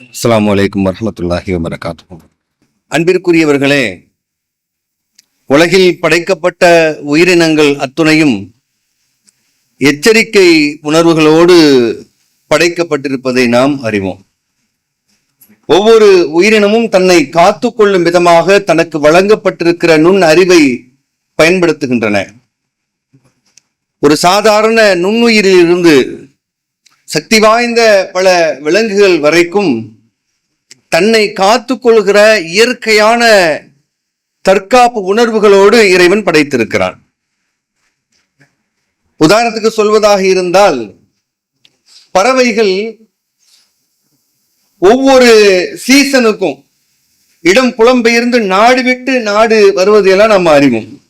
அஸ்லாம் வலைக்கம் வரமத்துல்லாஹி வரகாத்து அன்பிற்குரியவர்களே உலகில் படைக்கப்பட்ட உயிரினங்கள் அத்துணையும் எச்சரிக்கை உணர்வுகளோடு படைக்கப்பட்டிருப்பதை நாம் அறிவோம். ஒவ்வொரு உயிரினமும் தன்னை காத்துக்கொள்ளும் விதமாக தனக்கு வழங்கப்பட்டிருக்கிற நுண் அறிவை பயன்படுத்துகின்றன. ஒரு சாதாரண நுண்ணுயிரிலிருந்து சக்தி வாய்ந்த பல விலங்குகள் வரைக்கும் தன்னை காத்துக்கொள்கிற இயற்கையான தற்காப்பு உணர்வுகளோடு இறைவன் படைத்திருக்கிறான். உதாரணத்துக்கு சொல்வதாக இருந்தால் பறவைகள் ஒவ்வொரு சீசனுக்கும் இடம் புலம்பெயர்ந்து நாடு விட்டு நாடு வருவதையெல்லாம் நம்ம அறிவோம்.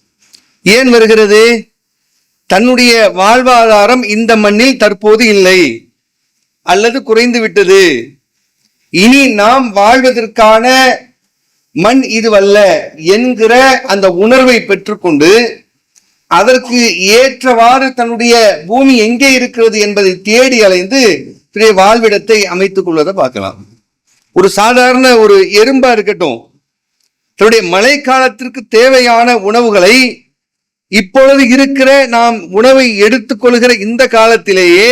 ஏன் வருகிறது? தன்னுடைய வாழ்வாதாரம் இந்த மண்ணில் தற்போது இல்லை. அல்லது குறைந்து விட்டது. இனி நாம் வாழ்வதற்கான மண் இதுவல்ல என்கிற அந்த உணர்வை பெற்றுக்கொண்டு அதற்கு ஏற்றவாறு தன்னுடைய பூமி எங்கே இருக்கிறது என்பதை தேடி அலைந்து தன்னுடைய வாழ்விடத்தை அமைத்துக் கொள்வதை பார்க்கலாம். ஒரு சாதாரண ஒரு எறும்பா இருக்கட்டும் தன்னுடைய மழை காலத்திற்கு தேவையான உணவுகளை இப்பொழுது இருக்கிற நாம் உணவை எடுத்துக்கொள்கிற இந்த காலத்திலேயே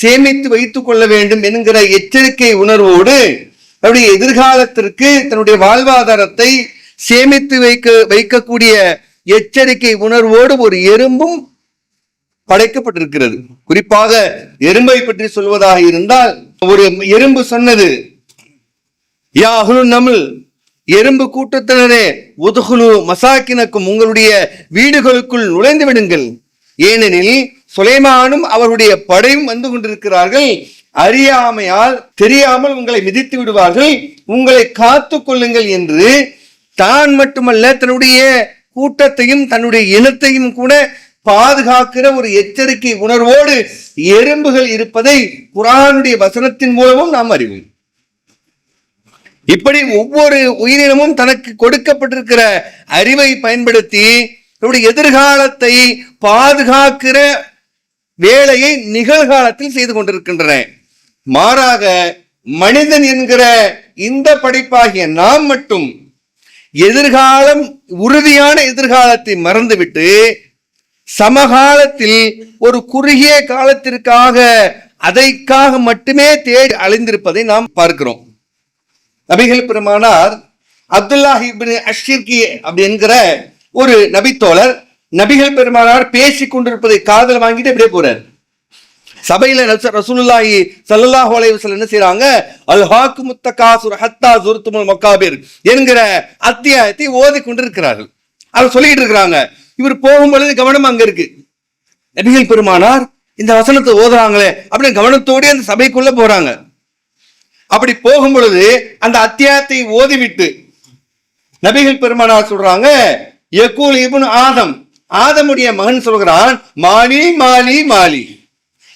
சேமித்து வைத்துக் கொள்ள வேண்டும் என்கிற எச்சரிக்கை உணர்வோடு தன்னுடைய எதிர்காலத்திற்கு தன்னுடைய வாழ்வாதாரத்தை சேமித்து வைக்க வைக்கக்கூடிய எச்சரிக்கை உணர்வோடு ஒரு எறும்பும் படைக்கப்பட்டிருக்கிறது. குறிப்பாக எறும்பை பற்றி சொல்வதாக இருந்தால் ஒரு எறும்பு சொன்னது யா அஹ்லுன் எறும்பு கூட்டத்தினரே உதுகுலு மசாக்கினக்கும் உங்களுடைய வீடுகளுக்குள் நுழைந்து விடுங்கள். ஏனெனில் சுலைமானும் அவருடைய படையும் வந்து கொண்டிருக்கிறார்கள். அறியாமையால் தெரியாமல் உங்களை மிதித்து விடுவார்கள். உங்களை காத்து கொள்ளுங்கள் என்று தான் மட்டுமல்ல தன்னுடைய கூட்டத்தையும் தன்னுடைய இனத்தையும் கூட பாதுகாக்கிற ஒரு எச்சரிக்கை உணர்வோடு எறும்புகள் இருப்பதை குரானுடைய வசனத்தின் மூலமும் நாம் அறிவோம். இப்படி ஒவ்வொரு உயிரினமும் தனக்கு கொடுக்கப்பட்டிருக்கிற அறிவை பயன்படுத்தி தன்னுடைய எதிர்காலத்தை பாதுகாக்கிற வேலையை நிகழ்காலத்தில் செய்து கொண்டிருக்கின்றன. மாறாக மனிதன் என்கிற இந்த படைப்பாகிய நாம் மட்டும் எதிர்காலம் உறுதியான எதிர்காலத்தை மறந்துவிட்டு சமகாலத்தில் ஒரு குறுகிய காலத்திற்காக அதைக்காக மட்டுமே தேடி அலைந்திருப்பதை நாம் பார்க்கிறோம். நபிகள் பெருமானார் அப்துல்லாஹிபின் அஷிர்கி அஷ்ஷிர்கி அப்படி என்கிற ஒரு நபித்தோழர் நபிகள் பெருமானார் பேசிக் கொண்டிருப்பதை காதல் வாங்கிட்டு அப்படியே போறார். சபையில ரசூலுல்லாஹி சல்லல்லாஹு அலைஹி வஸல்லம் என்ன செய்றாங்க? அல் ஹாக்கு முத்தகாசுர் ஹத்தா ஜுர்துமுல் மக்காபிர் என்கிற அத்தியாயத்தை ஓதி கொண்டிருக்கிறார்கள். அவர் சொல்லிட்டு இருக்கிறாங்க. இவர் போகும் பொழுது கவனம் அங்க இருக்கு. நபிகள் பெருமானார் இந்த வசனத்தை ஓதுறாங்களே அப்படின்னு கவனத்தோடு அந்த சபைக்குள்ள போறாங்க. அப்படி போகும் பொழுது அந்த அத்தியாயத்தை ஓதிவிட்டு நபிகள் பெருமானார் சொல்றாங்க எக்கூல் இபுன் ஆதம் ஆதமுடைய மகன் சொல்கிறான் மாலி மாலி மாலி.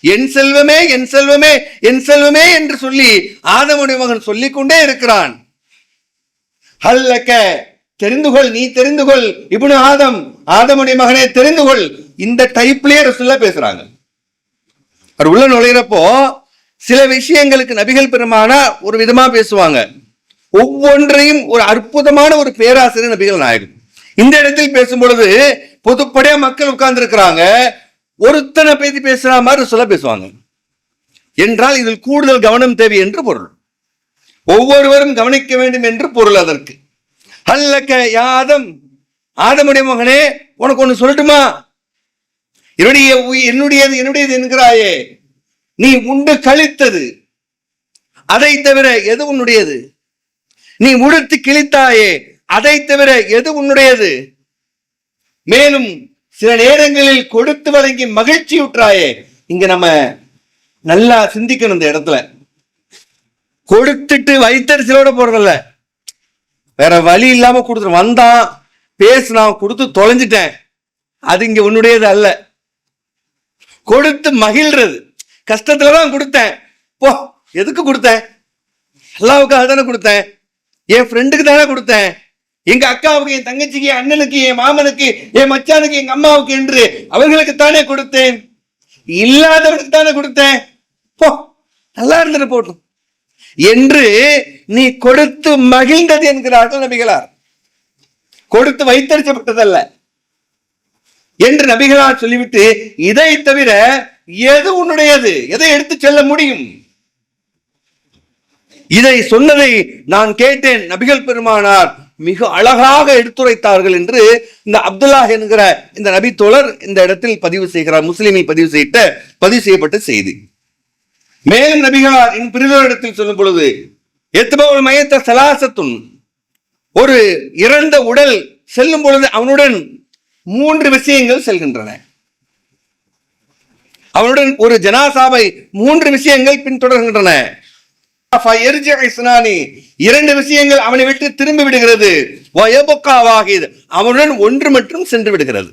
என் செல்வமே என் செல்வமே என் செல்வமே என்று சொல்லி ஆதமுடைய மகன் சொல்லிக்கொண்டே இருக்கிறான். ஹல்லக்க தெரிந்து கொள் நீ தெரிந்து கொள் ஆதம் ஆதமுடைய மகனே தெரிந்து கொள். இந்த டைப்லயே ரசுல்லா பேசுறாங்க. அவர் உள்ள நுழையிறப்போ சில விஷயங்களுக்கு நபிகள் பெருமானா ஒரு விதமா பேசுவாங்க. ஒவ்வொன்றையும் ஒரு அற்புதமான ஒரு பேராசிரியர் நபிகள் நாயகன். இந்த இடத்தில் பேசும் பொழுது பொதுப்படையா மக்கள் உட்கார்ந்து இருக்கிறாங்க ஒருத்தனை பேசி பேசுற மாதிரி சொல்ல பேசுவாங்க. என்றால் இதில் கூடுதல் கவனம் தேவை என்று பொருள். ஒவ்வொருவரும் கவனிக்க வேண்டும் என்று பொருள் அதற்கு. அல்லக்க யாதம் ஆதமுடைய மகனே உனக்கு ஒண்ணு சொல்லட்டுமா? என்னுடைய என்னுடையது என்னுடையது என்கிறாயே. நீ உண்டு கழித்தது. அதை தவிர எது உன்னுடையது? நீ உடுத்து கிழித்தாயே. அதை தவிர எது உன்னுடையது? மேலும் சில நேரங்களில் கொடுத்து வழங்கி மகிழ்ச்சியுற்றாயே. இங்க நம்ம நல்லா சிந்திக்கணும் இந்த இடத்துல. கொடுத்துட்டு வைத்தறிச்சலோட போறதில்ல. வேற வழி இல்லாம கொடுத்துட்டு வந்தான். பேசினான் கொடுத்து தொலைஞ்சிட்டேன். அது இங்க உன்னுடையது அல்ல. கொடுத்து மகிழ்றது. கஷ்டத்துல தான் கொடுத்தேன். போ எதுக்கு கொடுத்தேன்? அல்லாவுக்காக தானே கொடுத்தேன். என் ஃப்ரெண்டுக்கு தானே கொடுத்தேன். எங்க அக்காவுக்கு என் தங்கச்சிக்கு என் அண்ணனுக்கு என் மாமனுக்கு என் மச்சானுக்கு எங்க அம்மாவுக்கு என்று அவர்களுக்கு தானே கொடுத்தேன். இல்லாதவனுக்கு தானே கொடுத்தேன். போ நல்லா இருந்துட்டு போட்டும். என்று நீ கொடுத்து மகிழ்ந்தது என்கிறார்கள் நபிகளார். கொடுத்து வைத்தறிச்சப்பட்டதல்ல என்று நபிகளார் சொல்லிவிட்டு இதை தவிர எது உன்னுடையது? எதை எடுத்து செல்ல முடியும்? இதை சொன்னதை நான் கேட்டேன் நபிகள் பெருமானார். மிக அழகாக எடுத்துரைத்தார்கள் என்று இந்த அப்துல்லா என்கிற இந்த நபி தோழர் இந்த இடத்தில் பதிவு செய்கிறார் முஸ்லீமை பதிவு செய்த பதிவு செய்யப்பட்ட செய்தி. மேலும் நபிகளார் இன் பிரிதோரிடத்தில் சொல்லும் பொழுது எத்துபவள் மயத்த சலாசத்துன் ஒரு இறந்த உடல் செல்லும் பொழுது அவனுடன் மூன்று விஷயங்கள் செல்கின்றன. அவனுடன் ஒரு ஜனாசாவை மூன்று விஷயங்கள் பின்தொடர்கின்றன. இரண்டு விஷயங்கள் அவனை விட்டு திரும்பி விடுகிறது. அவனுடன் ஒன்று மட்டும் சென்று விடுகிறது.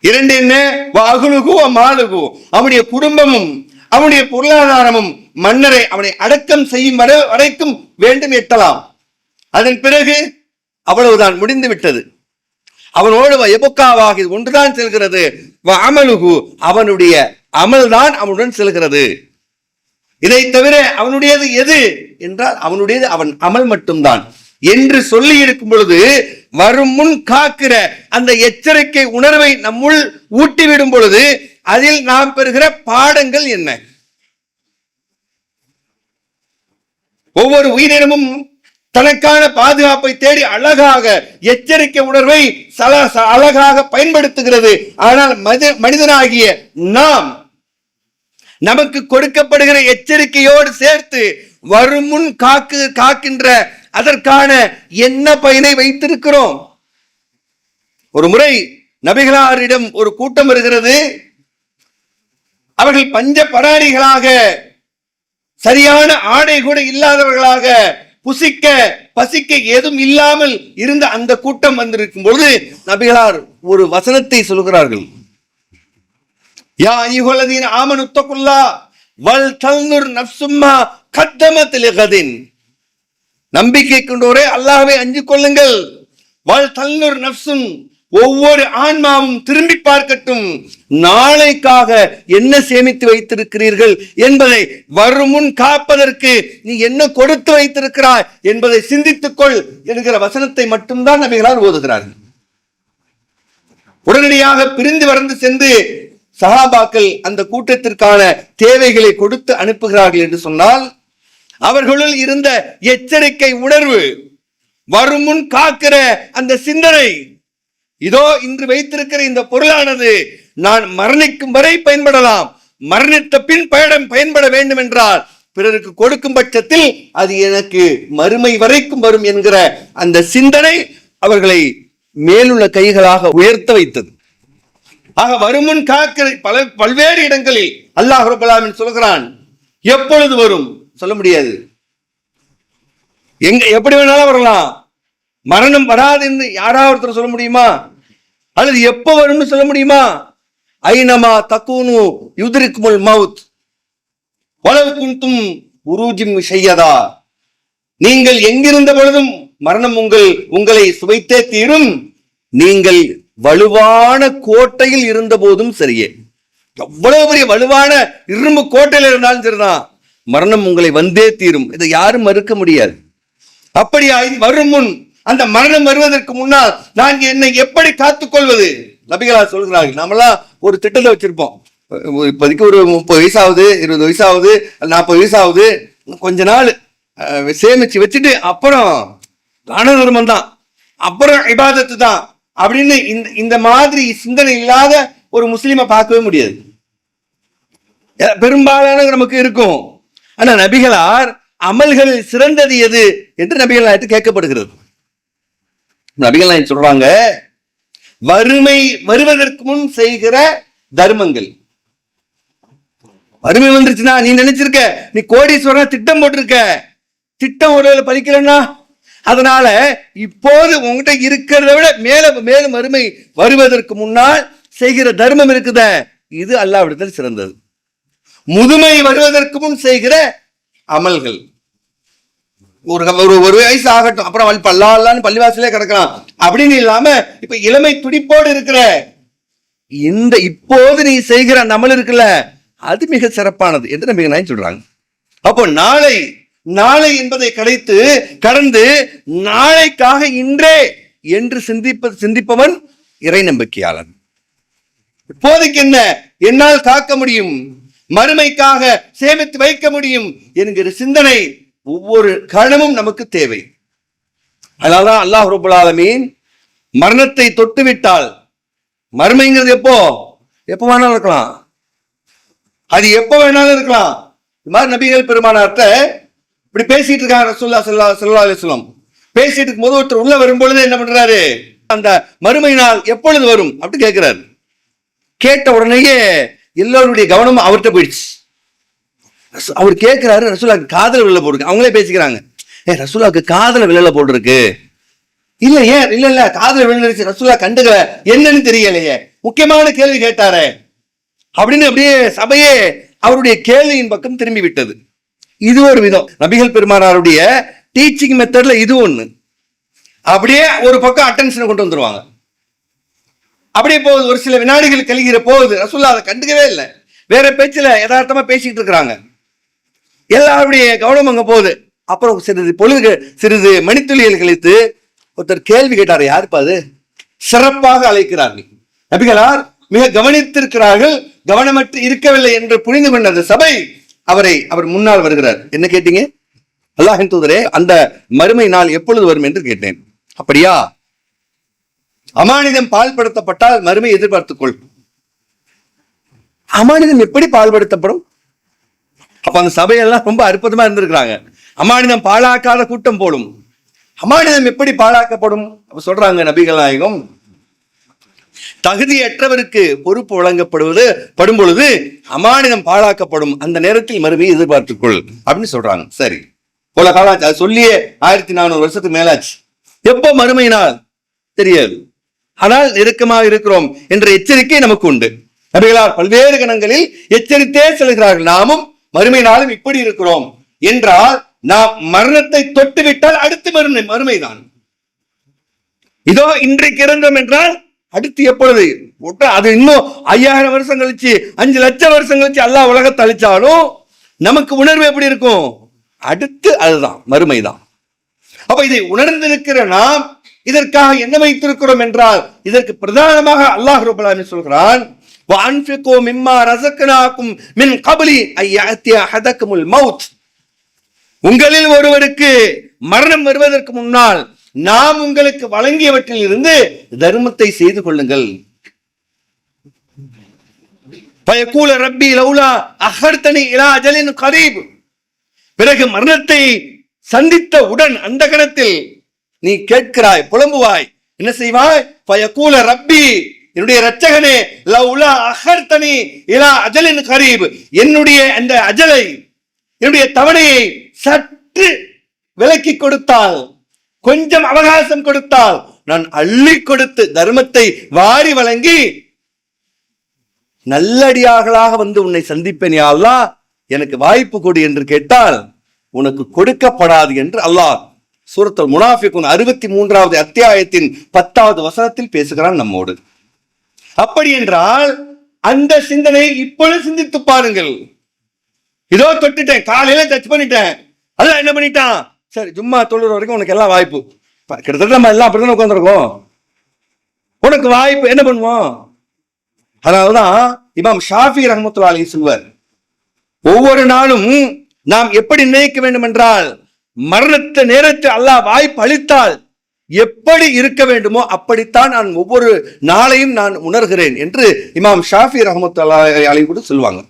இரண்டு என்ன? மாலுகு. அவனுடைய குடும்பமும் அவனுடைய பொருளாதாரமும் மன்னரை அவனை அடக்கம் செய்யும் வரைக்கும் வேண்டும் எட்டலாம் அதன் பிறகு அவ்வளவுதான் முடிந்து விட்டது. அவனோடு எபுக்காவாகி ஒன்றுதான் செல்கிறது. வ அமலுகு அவனுடைய அமல்தான் அவனுடன் செல்கிறது. இதை தவிர அவனுடையது எது? என்றால் அவனுடையது அவன் அமல் மட்டும்தான். என்று சொல்லி இருக்கும் பொழுது வரும் முன் காக்கிற அந்த எச்சரிக்கை உணர்வை நம்முள் ஊட்டிவிடும் பொழுது அதில் நாம் பெறுகிற பாடங்கள் என்ன? ஒவ்வொரு உயிரினமும் தனக்கான பாதுகாப்பை தேடி அழகாக எச்சரிக்கை உணர்வை சல ச- அழகாக பயன்படுத்துகிறது. ஆனால் மனிதனாகிய நாம் நமக்கு கொடுக்கப்படுகிற எச்சரிக்கையோடு சேர்த்து வரும் முன் காக்கு காக்கின்ற அதற்கான என்ன பயனை வைத்திருக்கிறோம்? ஒரு முறை நபிகளாரிடம் ஒரு கூட்டம் வருகிறது. அவர்கள் பஞ்ச பராணிகளாக சரியான ஆடை கூட இல்லாதவர்களாக புசிக்க பசிக்க ஏதும் இல்லாமல் இருந்த அந்த கூட்டம் வந்திருக்கும் பொழுது நபிகளார் ஒரு வசனத்தை சொல்கிறார்கள். யா ஐயுகல்லதீன ஆமன் உத்தகுல்லா வல் தல்னுர் நப்சும்மா கத்தமத் லிகதின் நம்பிக்கை கொண்டோரே அல்லாஹ்வை அஞ்சு கொள்ளுங்கள் வல் தல்னுர் நப்சும் ஒவ்வொரு ஆன்மாவும் திரும்பி பார்க்கட்டும் நாளைக்காக என்ன சேமித்து வைத்திருக்கிறீர்கள் என்பதை வரும் முன் காப்பதற்கு நீ என்ன கொடுத்து வைத்திருக்கிறாய் என்பதை சிந்தித்துக்கொள் என்கிற வசனத்தை மட்டும்தான் நபிகளால் ஓதுகிறார்கள் உடனடியாக பிரிந்து வறந்து சென்று சஹாபாக்கள் அந்த கூட்டத்திற்கான தேவைகளை கொடுத்து அனுப்புகிறார்கள் என்று சொன்னால் அவர்களுள் இருந்த எச்சரிக்கை உணர்வு வருமுன் காக்கிற அந்த சிந்தனை இதோ இன்று வைத்திருக்கிற இந்த பொருளானது நான் மரணிக்கும் வரை பயன்படலாம். மரணித்த பின் பயணம் பயன்பட வேண்டும் என்றால் பிறருக்கு கொடுக்கும் பட்சத்தில் அது எனக்கு மறுமை வரைக்கும் வரும் என்கிற அந்த சிந்தனை அவர்களை மேலுள்ள கைகளாக உயர்த்த வைத்தது. ஆக வருமுன் காக்கிற பல பல்வேறு இடங்களில் அல்லாஹ் ரபுல்லாமின் சொல்கிறான் எப்பொழுது வரும்? சொல்ல முடியாது. எங்க எப்படி வேணாலும் வரலாம். மரணம் வராது என்று யாராவது ஒருத்தர் சொல்ல முடியுமா? அல்லது எப்போ வரும்னு சொல்ல முடியுமா? ஐனமா தக்கூனு யுதிரிக்குமுல் மவுத். வலவு குந்தும் உருஜிம் செய்யதா நீங்கள் எங்கிருந்த பொழுதும் மரணம் உங்கள் உங்களை சுவைத்தே தீரும். நீங்கள் வலுவான கோட்டையில் இருந்த போதும் சரியே. எவ்வளவு பெரிய வலுவான இரும்பு கோட்டையில் இருந்தாலும் சரிதான். மரணம் உங்களை வந்தே தீரும். இதை யாரும் மறுக்க முடியாது. அப்படியாய் வரும் முன் அந்த மரணம் வருவதற்கு முன்னால் நான் என்னை எப்படி காத்துக்கொள்வது நபிகளா சொல்கிறார்கள். நாமெல்லாம் ஒரு திட்டத்தை வச்சிருப்போம். இப்போதைக்கு ஒரு முப்பது வயசாகுது இருபது வயசாகுது நாற்பது வயசாகுது கொஞ்ச நாள் சேமிச்சு வச்சுட்டு அப்புறம் தான தர்மம் தான் அப்புறம் இபாதத்து தான் அப்படின்னு இந்த இந்த மாதிரி சிந்தனை இல்லாத ஒரு முஸ்லீமை பார்க்கவே முடியாது. பெரும்பாலான நமக்கு இருக்கும். ஆனா நபிகளார் அமல்களில் சிறந்தது எது என்று நபிகள் நாயத்து கேட்கப்படுகிறது. நபிகள் நாயன் சொல்றாங்க வறுமை வருவதற்கு முன் செய்கிற தர்மங்கள். வறுமை வந்துருச்சுன்னா நீ நினைச்சிருக்க நீ கோடீஸ்வரன் திட்டம் போட்டிருக்க. திட்டம் ஒரு பலிக்கலன்னா அதனால இப்போது உங்ககிட்ட இருக்கிறத விட மேல மேலும் வறுமை வருவதற்கு முன்னால் செய்கிற தர்மம் இருக்குத. இது அல்லாவிடத்தில் சிறந்தது. முதுமை வருவதற்கு முன் செய்கிற அமல்கள். ஒரு ஒரு ஒரு வயசு ஆகட்டும் அப்புறம் வழி பல்லா பள்ளிவாசலே கிடக்கலாம் அப்படின்னு இல்லாம இப்ப இளமை துடிப்போடு இருக்கிற இந்த இப்போது நீ செய்கிற அந்த அமல் இருக்குல்ல அது மிக சிறப்பானது என்று நம்பிக்கை சொல்றாங்க. அப்போ நாளை நாளை என்பதை கடைத்து கடந்து நாளைக்காக இன்றே என்று சிந்திப்ப சிந்திப்பவன் இறை நம்பிக்கையாளன். இப்போதைக்கு என்ன? என்னால் காக்க முடியும். மறுமைக்காக சேமித்து வைக்க முடியும் என்கிற சிந்தனை ஒவ்வொரு கணமும் நமக்கு தேவை. அதனால்தான் அல்லாஹ் ரபுல்லாலமீன் மரணத்தை தொட்டு விட்டால் மறுமைங்கிறது எப்போ? எப்போ வேணாலும் இருக்கலாம். அது எப்போ வேணாலும் இருக்கலாம். இந்த மாதிரி நபிகள் பெருமானார்ட்ட இப்படி பேசிட்டு இருக்காங்க ரசூல்லா சல்லா சல்லா அலிஸ்லாம் பேசிட்டு இருக்கும்போது ஒருத்தர் உள்ள வரும்பொழுது என்ன பண்றாரு? அந்த மறுமை நாள் எப்பொழுது வரும்? அப்படி கேட்கிறாரு. கேட்ட உடனேயே எல்லோருடைய கவனமும் அவர்கிட்ட போயிடுச்சு. அவர் கேட்கிறாரு ரசூலாக்கு காதல விழல போட்டுருக்கு அவங்களே பேசிக்கிறாங்க. ஏ ரசூலாக்கு காதல விழல போட்டிருக்கு இல்ல ஏன்? இல்ல இல்ல காதல விழுந்துருச்சு. ரசூலா கண்டுக்கல. என்னன்னு தெரியலையே. முக்கியமான கேள்வி கேட்டாரே. அப்படின்னு அப்படியே சபையே அவருடைய கேள்வியின் பக்கம் திரும்பி விட்டது. இது ஒரு விதம். நபிகள் பெருமானாருடைய டீச்சிங் மெத்தட்ல இது ஒண்ணு. அப்படியே ஒரு பக்கம் அட்டென்ஷனை கொண்டு வந்துருவாங்க. அப்படியே போகுது. ஒரு சில வினாடிகள் கழிகிற போகுது. ரசுல்லா அதை கண்டுக்கவே இல்லை. வேற பேச்சுல யதார்த்தமா பேசிக்கிட்டு இருக்கிறாங்க. எல்லாருடைய கவனம் அங்க போகுது. அப்புறம் சிறிது பொழுது சிறிது மணித்துளியல் கழித்து ஒருத்தர் கேள்வி கேட்டார். யாருப்பா அது? சிறப்பாக அழைக்கிறார்கள் நபிகளார் மிக கவனித்திருக்கிறார்கள். கவனமற்று இருக்கவில்லை என்று புரிந்து கொண்ட அந்த சபை. அவரை அவர் முன்னால் வருகிறார். என்ன கேட்டீங்க? அல்லாஹின் தூதரே அந்த மறுமை நாள் எப்பொழுது வரும் என்று கேட்டேன். அப்படியா? அமானிதம் பால்படுத்தப்பட்டால் மறுமை எதிர்பார்த்துக்கொள். அமானிதம் எப்படி பால்படுத்தப்படும்? அப்ப அந்த சபையெல்லாம் ரொம்ப அற்புதமா இருந்திருக்கிறாங்க. அமானிதம் பாழாக்காத கூட்டம் போடும் அமானிதம் எப்படி பாழாக்கப்படும்? சொல்றாங்க நபிகள் நாயகம் தகுதியற்றவருக்கு பொறுப்பு வழங்கப்படுவது படும் பொழுது அமானிதம் பாழாக்கப்படும். அந்த நேரத்தில் மறுபடியும் எதிர்பார்த்துக்கொள் அப்படின்னு சொல்றாங்க. சரி. போல காலாச்சு அது சொல்லியே ஆயிரத்தி நானூறு வருஷத்துக்கு மேலாச்சு. எப்போ மறுமையினால்? தெரியாது. ஆனால் நெருக்கமாக இருக்கிறோம் என்ற எச்சரிக்கை நமக்கு உண்டு. நபிகளார் பல்வேறு கணங்களில் எச்சரித்தே செல்கிறார்கள். நாமும் மறுமை நாளும் இப்படி இருக்கிறோம். என்றால் நாம் மரணத்தை தொட்டுவிட்டால் அடுத்து மறுமை மறுமைதான். இதோ இன்றைக்கு இறந்தோம் என்றால் அடுத்து எப்பொழுது ஒட்ட- அது இன்னும் ஐயாயிரம் வருஷம் கழிச்சு அஞ்சு லட்சம் வருஷம் கழிச்சு அல்லாஹ் உலகத்தை அழிச்சாலும் நமக்கு உணர்வு எப்படி இருக்கும் அடுத்து அதுதான் மறுமைதான் அப்ப இதை உணர்ந்திருக்கிற நாம் இதற்காக என்ன வைத்திருக்கிறோம் என்றால் இதற்கு பிரதானமாக அல்லாஹ் ரபுல் ஆலமீன் சொல்கிறான் وَأَنْفِقُوا مِمَّا رَزَقْنَاكُمْ مِنْ قَبْلِ أَنْ يَأْتِيَ أَحَدَكُمُ الْمَوْتُ உங்களில் ஒருவருக்கு மரணம் வருவதற்கு முன்னால் நாம் உங்களுக்கு வழங்கியவற்றில் இருந்து தர்மத்தை செய்து கொள்ளுங்கள். பயக்கூல ரப்பி லவுலா அகர்த்தனி இலா அஜலின் கரீப் பிறகு மரணத்தை சந்தித்த உடன் அந்த கணத்தில் நீ கேட்கிறாய் புலம்புவாய். என்ன செய்வாய்? பயக்கூல ரப்பி என்னுடைய ரட்சகனே லவுலா அகர்த்தனி இலா அஜலின் கரீப் என்னுடைய அந்த அஜலை என்னுடைய தவணையை சற்று விலக்கி கொடுத்தால் கொஞ்சம் அவகாசம் கொடுத்தால் நான் அள்ளி கொடுத்து தர்மத்தை வாரி வழங்கி நல்லடியார்களாக வந்து உன்னை சந்திப்பேன் அல்லாஹ். எனக்கு வாய்ப்பு கொடு என்று கேட்டால் உனக்கு கொடுக்கப்படாது என்று அல்லாஹ் சூரத்தல் முனாஃபிகுன் அறுபத்தி மூன்றாவது அத்தியாயத்தின் பத்தாவது வசனத்தில் பேசுகிறான் நம்மோடு. அப்படி என்றால் அந்த சிந்தனையை இப்பொழுது சிந்தித்து பாருங்கள். இதோ தொட்டுட்டேன் காலையில டச் பண்ணிட்டேன். அதான் என்ன பண்ணிட்டான்? சரி சும்மா தொழுற வரைக்கும் உனக்கு எல்லாம் வாய்ப்பு. கிட்டத்தட்ட நம்ம எல்லாம் அப்படிதான் உட்காந்துருக்கோம் உனக்கு வாய்ப்பு என்ன பண்ணுவோம்? அதனாலதான் இமாம் ஷாஃபி ரஹமத்துல்லா அலி சொல்வர் ஒவ்வொரு நாளும் நாம் எப்படி நினைக்க வேண்டும் என்றால் மரணத்த நேரத்தில் அல்லாஹ் வாய்ப்பு அளித்தால் எப்படி இருக்க வேண்டுமோ அப்படித்தான் நான் ஒவ்வொரு நாளையும் நான் உணர்கிறேன் என்று இமாம் ஷாஃபி ரஹமத்துல்லா அலி கூட சொல்லுவாங்க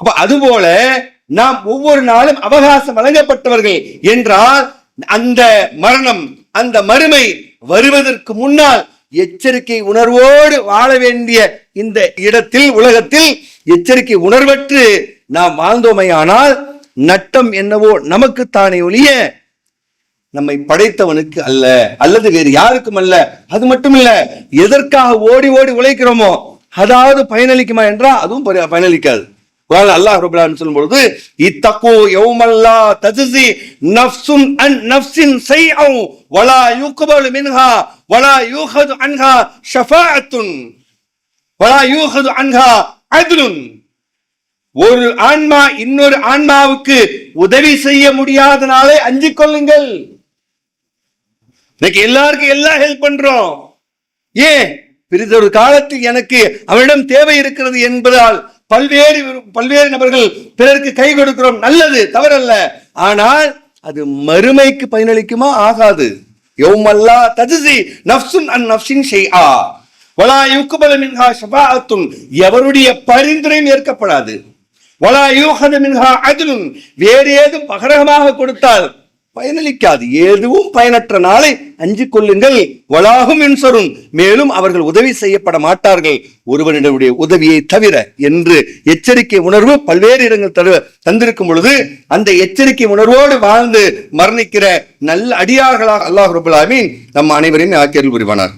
அப்ப அதுபோல நாம் ஒவ்வொரு நாளும் அவகாசம் வழங்கப்பட்டவர்கள் என்றால் அந்த மரணம் அந்த மறுமை வருவதற்கு முன்னால் எச்சரிக்கை உணர்வோடு வாழ வேண்டிய இந்த இடத்தில் உலகத்தில் எச்சரிக்கை உணர்வற்று நாம் வாழ்ந்தோமையானால் நட்டம் என்னவோ நமக்குத்தானே ஒழிய நம்மை படைத்தவனுக்கு அல்ல அல்லது வேறு யாருக்கும் அல்ல. அது மட்டும் இல்ல எதற்காக ஓடி ஓடி உழைக்கிறோமோ அதாவது பயனளிக்குமா என்றால் அதுவும் பரி- பயனளிக்காது. குரான் அல்லாஹ் ரபுல்லான்னு சொல்லும் பொழுது இத்தக்கோ யௌமல்லா தஜிசி நஃப்சுன் அன் நஃப்ஸின் ஷைஅன் வலா யுக்பலு மின்ஹா வலா யூஹது அன்ஹா ஷஃபாஅத்துன் வலா யூஹது அன்ஹா அதுலுன் ஒரு ஆன்மா இன்னொரு ஆன்மாவுக்கு உதவி செய்ய முடியாத நாளை அஞ்சிக் கொள்ளுங்கள். இன்னைக்கு எல்லாருக்கும் எல்லாம் ஹெல்ப் பண்றோம். ஏன்? பிறிதொரு காலத்தில் எனக்கு அவனிடம் தேவை இருக்கிறது என்பதால் பல்வேறு பல்வேறு நபர்கள் பிறருக்கு கை கொடுக்கிறோம். நல்லது தவறல்ல. ஆனால் அது மறுமைக்கு பயனளிக்குமா? ஆகாது. யௌமல்லா தஜசி நஃப்சுன் அன் நஃப்சின் செய் ஆ வலா யுக்பல மின்ஹா ஷஃபாஅத்துன். எவருடைய பரிந்துரையும் ஏற்கப்படாது. வலா யூஹது மின்ஹா அதிலும் வேறு ஏதும் பகரகமாக கொடுத்தால் பயனளிக்காது. எதுவும் பயனற்ற நாளை அஞ்சு கொள்ளுங்கள். வளாகும் என்சரும் மேலும் அவர்கள் உதவி செய்யப்பட மாட்டார்கள். ஒருவனிடமுடைய உதவியை தவிர என்று எச்சரிக்கை உணர்வு பல்வேறு இடங்கள் தரு தந்திருக்கும் பொழுது அந்த எச்சரிக்கை உணர்வோடு வாழ்ந்து மரணிக்கிற நல்ல அடியார்களாக அல்லாஹ் ரபுல் நம் அனைவரையும் ஆக்கியர்கள் புரிவானார்.